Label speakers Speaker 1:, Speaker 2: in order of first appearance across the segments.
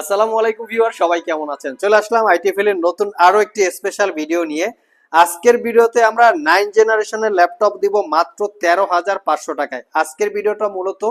Speaker 1: আসসালামু আলাইকুম ভিউয়ার, সবাই কেমন আছেন? চলে আসলাম আইটিএফএল এর নতুন আরও একটি স্পেশাল ভিডিও নিয়ে। আজকের ভিডিওতে আমরা নাইন জেনারেশনের ল্যাপটপ দিব মাত্র তেরো হাজার পাঁচশো টাকায়। আজকের ভিডিওটা মূলত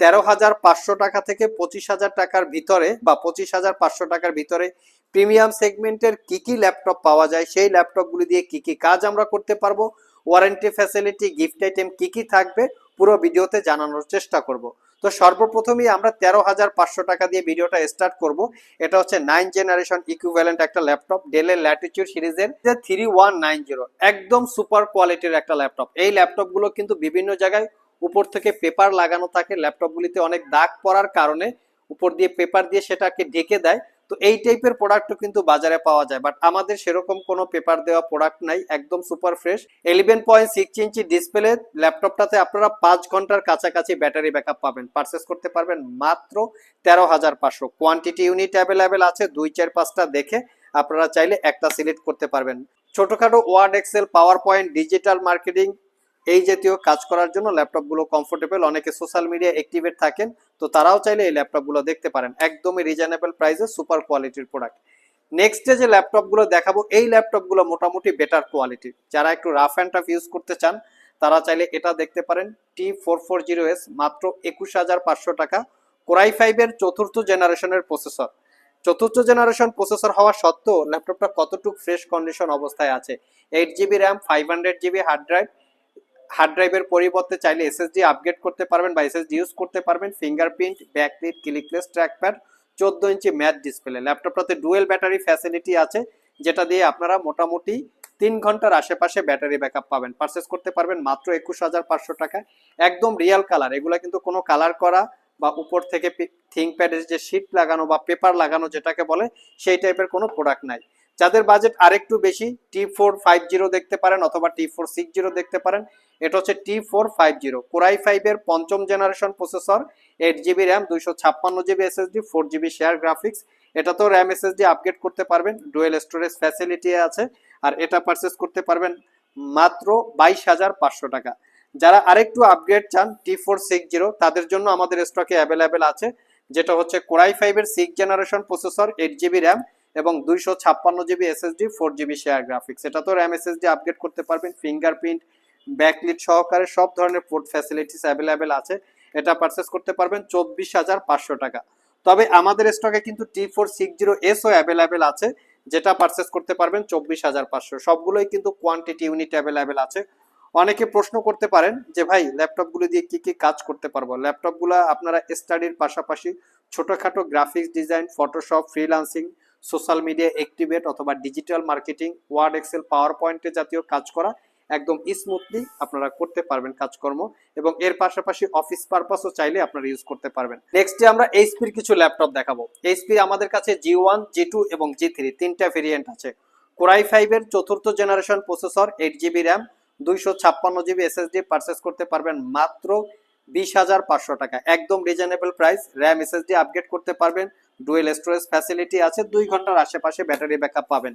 Speaker 1: তেরো হাজার পাঁচশো টাকা থেকে পঁচিশ হাজার টাকার ভিতরে বা পঁচিশ হাজার পাঁচশো টাকার ভিতরে প্রিমিয়াম সেগমেন্টের কি কি ল্যাপটপ পাওয়া যায়, সেই ল্যাপটপগুলি দিয়ে কি কি কাজ আমরা করতে পারব ওয়ারেন্টি ফ্যাসিলিটি গিফট আইটেম কি কি থাকবে, পুরো ভিডিওতে জানানোর চেষ্টা করব। তো সর্বপ্রথমেই আমরা তেরো হাজার পাঁচশো টাকা দিয়ে ভিডিওটা স্টার্ট করব। এটা হচ্ছে নাইন জেনারেশন ইকুইভ্যালেন্ট একটা ল্যাপটপ ডেলের ল্যাটিচিউড সিরিজের থ্রি ওয়ান নাইন জিরো একদম সুপার কোয়ালিটির একটা ল্যাপটপ এই ল্যাপটপগুলো কিন্তু বিভিন্ন জায়গায় উপর থেকে পেপার লাগানো থাকে। ল্যাপটপগুলিতে অনেক দাগ পড়ার কারণে উপর দিয়ে পেপার দিয়ে সেটাকে ঢেকে দেয়। তো এই টাইপের প্রোডাক্টও কিন্তু বাজারে পাওয়া যায়। বাট আমাদের সেরকম কোনো পেপার দেওয়া প্রোডাক্ট নাই, একদম super fresh eleven point six inch display ল্যাপটপটাতে আপনারা পাঁচ ঘণ্টার কাছাকাছি ব্যাটারি ব্যাকআপ পাবেন। পারচেস করতে পারবেন মাত্র তেরো হাজার পাঁচশো। কোয়ান্টিটি ইউনিট অ্যাভেলেবেল আছে, দুই চার পাঁচটা দেখে আপনারা চাইলে একটা সিলেক্ট করতে পারবেন। ছোটখাটো Word Excel PowerPoint digital marketing এই জাতীয় কাজ করার জন্য ল্যাপটপগুলো কমফোর্টেবল অনেকে সোশ্যাল মিডিয়া অ্যাক্টিভেট থাকেন, তো তারাও চাইলে এই ল্যাপটপগুলো দেখতে পারেন। একদমই রিজনেবল প্রাইসে সুপার কোয়ালিটির প্রোডাক্ট নেক্সটে যে ল্যাপটপগুলো দেখাবো, এই ল্যাপটপগুলো মোটামুটি বেটার কোয়ালিটি যারা একটু রাফ অ্যান্ড টাফ ইউজ করতে চান, তারা চাইলে এটা দেখতে পারেন T four four zero S মাত্র একুশ হাজার পাঁচশো টাকা। কোরাই ফাইভের চতুর্থ জেনারেশনের প্রসেসর চতুর্থ জেনারেশন প্রসেসর হওয়া সত্ত্বেও, ল্যাপটপটা কতটুকু ফ্রেশ কন্ডিশন অবস্থায় আছে? Eight GB RAM five hundred GB hard drive hard ড্রাইভের পরিবর্তে চাইলে এসএসডি আপগ্রেড করতে পারবেন বা এসএসডি ইউজ করতে পারবেন। ফিঙ্গারপ্রিন্ট ব্যাকলিট ক্লিকলেস ট্র্যাকপ্যাড চোদ্দ ইঞ্চি ম্যাট ডিসপ্লে ল্যাপটপটাতে ডুয়েল ব্যাটারি ফ্যাসিলিটি আছে, যেটা দিয়ে আপনারা মোটামুটি তিন ঘণ্টার আশেপাশে ব্যাটারি ব্যাকআপ পাবেন। পারচেস করতে পারবেন মাত্র একুশ হাজার পাঁচশো টাকায় একদম রিয়েল কালার এগুলো কিন্তু কোনো কালার করা বা উপর থেকে থিঙ্ক প্যাডের যে শিট লাগানো বা পেপার লাগানো যেটাকে বলে, সেই টাইপের কোনো প্রোডাক্ট নাই। যাদের বাজেট আরেকটু বেশি টি ফোর ফাইভ জিরো দেখতে পারেন অথবা টি ফোর সিক্স জিরো দেখতে পারেন। এটা হচ্ছে T four five zero core i ফাইভের পঞ্চম generation processor eight GB RAM দুইশো ছাপ্পান্ন GB SSD four GB share graphics এটা তো র্যাম এসএসডি আপগ্রেড করতে পারবেন ডুয়েল স্টোরেজ ফ্যাসিলিটি আছে। আর এটা পারচেস করতে পারবেন মাত্র বাইশ হাজার পাঁচশো টাকা। যারা আরেকটু আপগ্রেড চান টি ফোর সিক্স জিরো তাদের জন্য আমাদের স্টকে অ্যাভেলেবেল আছে, যেটা হচ্ছে কোরাই ফাইভের six generation processor eight GB RAM এবং দুইশো ছাপ্পান্ন GB SSD four GB share graphics এটা তো র্যাম এসএসডি আপগ্রেড করতে পারবেন ফিঙ্গারপ্রিন্ট ব্যাকলিট সহকারে সব ধরনের পোর্ট ফ্যাসিলিটিস অ্যাভেলেবেল আছে। এটা পারচেস করতে পারবেন চব্বিশ হাজার পাঁচশো টাকা। তবে আমাদের স্টকে কিন্তু T four six zero S O available আছে, যেটা পারচেস করতে পারবেন চব্বিশ হাজার পাঁচশো। সবগুলোই কিন্তু কোয়ান্টিটি ইউনিট অ্যাভেলেবেল আছে। অনেকে প্রশ্ন করতে পারেন যে, ভাই ল্যাপটপগুলো দিয়ে কি কি কাজ করতে পারব? ল্যাপটপগুলো আপনারা স্টাডির পাশাপাশি ছোটোখাটো graphics design Photoshop freelancing social media activate অথবা ডিজিটাল মার্কেটিং ওয়ার্ড এক্সেল পাওয়ার পয়েন্টে জাতীয় কাজ করা একদম স্মুথলি আপনারা করতে পারবেন কাজকর্ম এবং এর পাশাপাশি অফিস পারপাসও চাইলে আপনারা ইউজ করতে পারবেন। নেক্সটে আমরা এইচপির কিছু ল্যাপটপ দেখাবো। এইচপি আমাদের কাছে জি ওয়ান জি টু এবং জি থ্রি তিনটা ভেরিয়েন্ট আছে। কোরাই ফাইভের চতুর্থ generation processor eight GB RAM দুইশো ছাপ্পান্ন জিবি এসএসডি পারচেস করতে পারবেন মাত্র বিশ হাজার পাঁচশো টাকা। একদম reasonable price RAM SSD upgrade করতে পারবেন। ডুয়েল স্টোরেজ ফ্যাসিলিটি আছে, দুই ঘণ্টার আশেপাশে ব্যাটারি ব্যাকআপ পাবেন।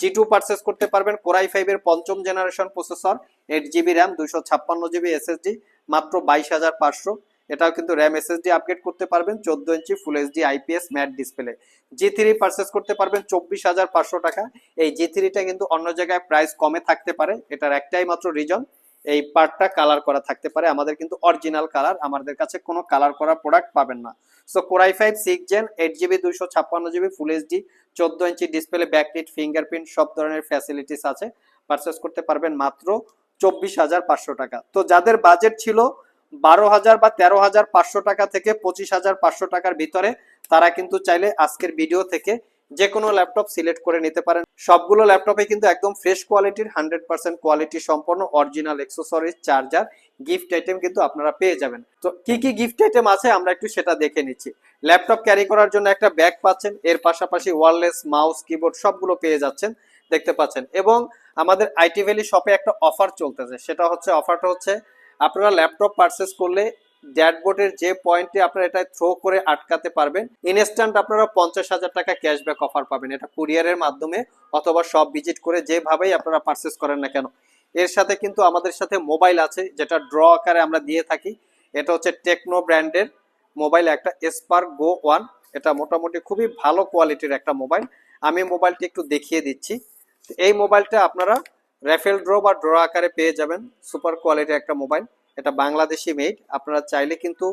Speaker 1: জি টু পারচেস করতে পারবেন কোরাই ফাইভের পঞ্চম generation processor eight GB RAM দুইশো ছাপ্পান্ন জিবি এসএসডি মাত্র বাইশ হাজার পাঁচশো। এটাও কিন্তু র্যাম এসএসডি আপগ্রেড করতে পারবেন, চোদ্দ inch full HD IPS matte display G three purchase করতে পারবেন চব্বিশ হাজার পাঁচশো টাকা। এই জি থ্রিটা কিন্তু অন্য জায়গায় প্রাইস কমে থাকতে পারে, এটার একটাই মাত্র রিজন এই পার্টটা কালার করা থাকতে পারে। আমাদের কিন্তু অরিজিনাল কালার আমাদের কাছে কোনো কালার করা প্রোডাক্ট পাবেন না। So core i five six gen eight GB দুইশো ছাপ্পান্ন জিবি ফুল এইচডি চোদ্দ ইঞ্চি ডিসপ্লে ব্যাকলিট ফিঙ্গারপ্রিন্ট সব ধরনের ফ্যাসিলিটিস আছে। পারচেস করতে পারবেন মাত্র চব্বিশ হাজার পাঁচশো টাকা। তো, যাদের বাজেট ছিল বারো হাজার বা তেরো হাজার পাঁচশো টাকা থেকে পঁচিশ হাজার পাঁচশো টাকার ভিতরে, তারা কিন্তু চাইলে আজকের ভিডিও থেকে যে কোনো ল্যাপটপ সিলেক্ট করে নিতে পারেন। সবগুলো ল্যাপটপে কিন্তু একদম ফ্রেশ কোয়ালিটির হান্ড্রেড পার্সেন্ট কোয়ালিটি সম্পন্ন original accessories charger gift item কিন্তু আপনারা পেয়ে যাবেন। তো কি কি গিফট আইটেম আছে আমরা একটু সেটা দেখে নিচ্ছি। ল্যাপটপ ক্যারি করার জন্য একটা ব্যাগ পাচ্ছেন, এর পাশাপাশি ওয়ারলেস মাউস কিবোর্ড সবগুলো পেয়ে যাচ্ছেন, দেখতে পাচ্ছেন। এবং আমাদের আইটি ভ্যালি শপে একটা অফার চলতেছে, সেটা হচ্ছে অফারটা হচ্ছে, আপনারা ল্যাপটপ পারচেস করলে ড্যাশবোর্ডের যে পয়েন্টে আপনারা এটা থ্রো করে আটকাতে পারবেন ইনস্ট্যান্ট আপনারা পঞ্চাশ হাজার টাকা ক্যাশব্যাক অফার পাবেন। এটা কুরিয়ারের মাধ্যমে অথবা সব ভিজিট করে যেভাবেই আপনারা পারচেস করেন না কেন। এর সাথে কিন্তু আমাদের সাথে মোবাইল আছে, যেটা ড্র আকারে আমরা দিয়ে থাকি। এটা হচ্ছে টেকনো ব্র্যান্ডের মোবাইল একটা স্পার্ক গো ওয়ান এটা মোটামুটি খুবই ভালো কোয়ালিটির একটা মোবাইল আমি মোবাইলটি একটু দেখিয়ে দিচ্ছি। এই মোবাইলটা আপনারা র্যাফেল ড্র বা ড্র আকারে পেয়ে যাবেন। সুপার কোয়ালিটির একটা মোবাইল এটা বাংলাদেশি মেড আপনারা চাইলে কিন্তু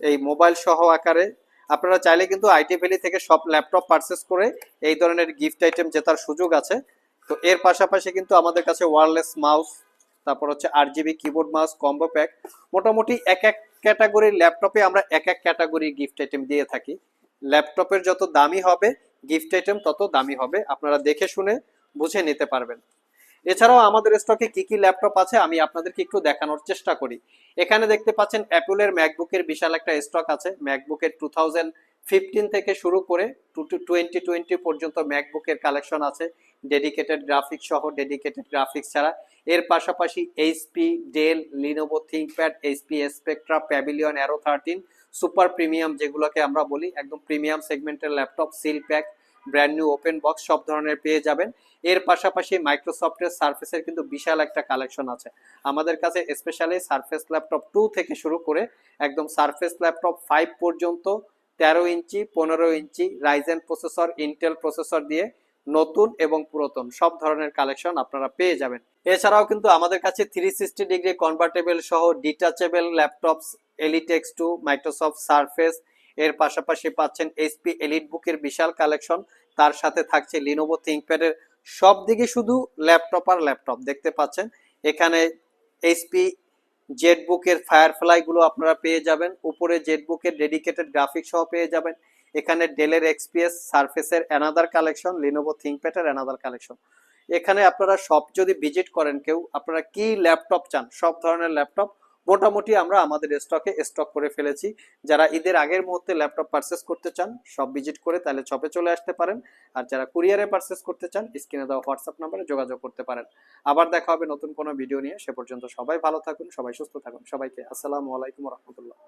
Speaker 1: এই মোবাইল সহ আকারে, আপনারা চাইলে কিন্তু আইটি ভ্যালি থেকে সব ল্যাপটপ পারচেস করে এই ধরনের গিফট আইটেম জেতার সুযোগ আছে। তো এর পাশাপাশি কিন্তু আমাদের কাছে ওয়ারলেস মাউস তারপর হচ্ছে R GB keyboard mouse combo pack মোটামুটি এক এক ক্যাটাগরির ল্যাপটপে আমরা এক এক ক্যাটাগরির গিফট আইটেম দিয়ে থাকি। ল্যাপটপের যত দামি হবে গিফট আইটেম তত দামি হবে। আপনারা দেখে শুনে বুঝে নিতে পারবেন। এছাড়াও আমাদের স্টকে কি কি ল্যাপটপ আছে আমি আপনাদেরকে একটু দেখানোর চেষ্টা করি। এখানে দেখতে পাচ্ছেন অ্যাপেলের ম্যাকবুকের বিশাল একটা স্টক আছে। ম্যাকবুকের টু থাউজেন্ড ফিফটিন থেকে শুরু করে টু টোয়েন্টি টোয়েন্টি পর্যন্ত ম্যাকবুকের কালেকশন আছে। ডেডিকেটেড গ্রাফিক্স সহ ডেডিকেটেড গ্রাফিক্স ছাড়া। এর পাশাপাশি HP Dell Lenovo ThinkPad HP Spectre Pavilion Aero thirteen super premium যেগুলোকে আমরা বলি, একদম প্রিমিয়াম সেগমেন্টের laptop seal pack brand new open box সব ধরনের পেয়ে যাবেন। এর পাশাপাশি মাইক্রোসফটের সার্ফেসের কিন্তু বিশাল একটা কালেকশন আছে। আমাদের কাছে স্পেশালি সার্ফেস ল্যাপটপ টু থেকে শুরু করে একদম সার্ফেস ল্যাপটপ ফাইভ পর্যন্ত তেরো ইঞ্চি, পনেরো ইঞ্চি রাইজেন প্রসেসর ইন্টেল প্রসেসর দিয়ে নতুন এবং পুরাতন সব ধরনের কালেকশন আপনারা পেয়ে যাবেন। এছাড়াও কিন্তু আমাদের কাছে থ্রি সিক্সটি ডিগ্রি কনভার্টেবল সহ detachable laptops Elite x two Microsoft Surface এর পাশাপাশি পাচ্ছেন এইচপি এলিট বুকের বিশাল কালেকশন তার সাথে থাকছে লিনোভো থিঙ্কপ্যাডের সব দিকে শুধু ল্যাপটপ আর ল্যাপটপ দেখতে পাচ্ছেন, এখানে এইচপি জেটবুকের ফায়ারফ্লাই গুলো আপনারা পেয়ে যাবেন। উপরে জেটবুকের ডেডিকেটেড গ্রাফিক্স সহ পেয়ে যাবেন। এখানে ডেলের এক্সপিএস সার্ফেসের অ্যানাদার কালেকশন লিনোভো থিঙ্কপ্যাডের অ্যানাদার কালেকশন এখানে আপনারা সব যদি ভিজিট করেন কেউ, আপনারা কি ল্যাপটপ চান, সব ধরনের ল্যাপটপ মোটামুটি আমরা আমাদের স্টকে স্টক করে ফেলেছি। যারা ঈদের আগের মুহূর্তে ল্যাপটপ পারচেস করতে চান সব ভিজিট করে তাহলে শপে চলে আসতে পারেন। আর যারা কুরিয়ারে পারচেস করতে চান স্ক্রিনে দেওয়া হোয়াটসঅ্যাপ নাম্বারে যোগাযোগ করতে পারেন। আবার দেখা হবে নতুন কোনো ভিডিও নিয়ে। সে পর্যন্ত সবাই ভালো থাকুন, সবাই সুস্থ থাকুন। সবাইকে আসসালামু আলাইকুম রহমতুল্লাহ।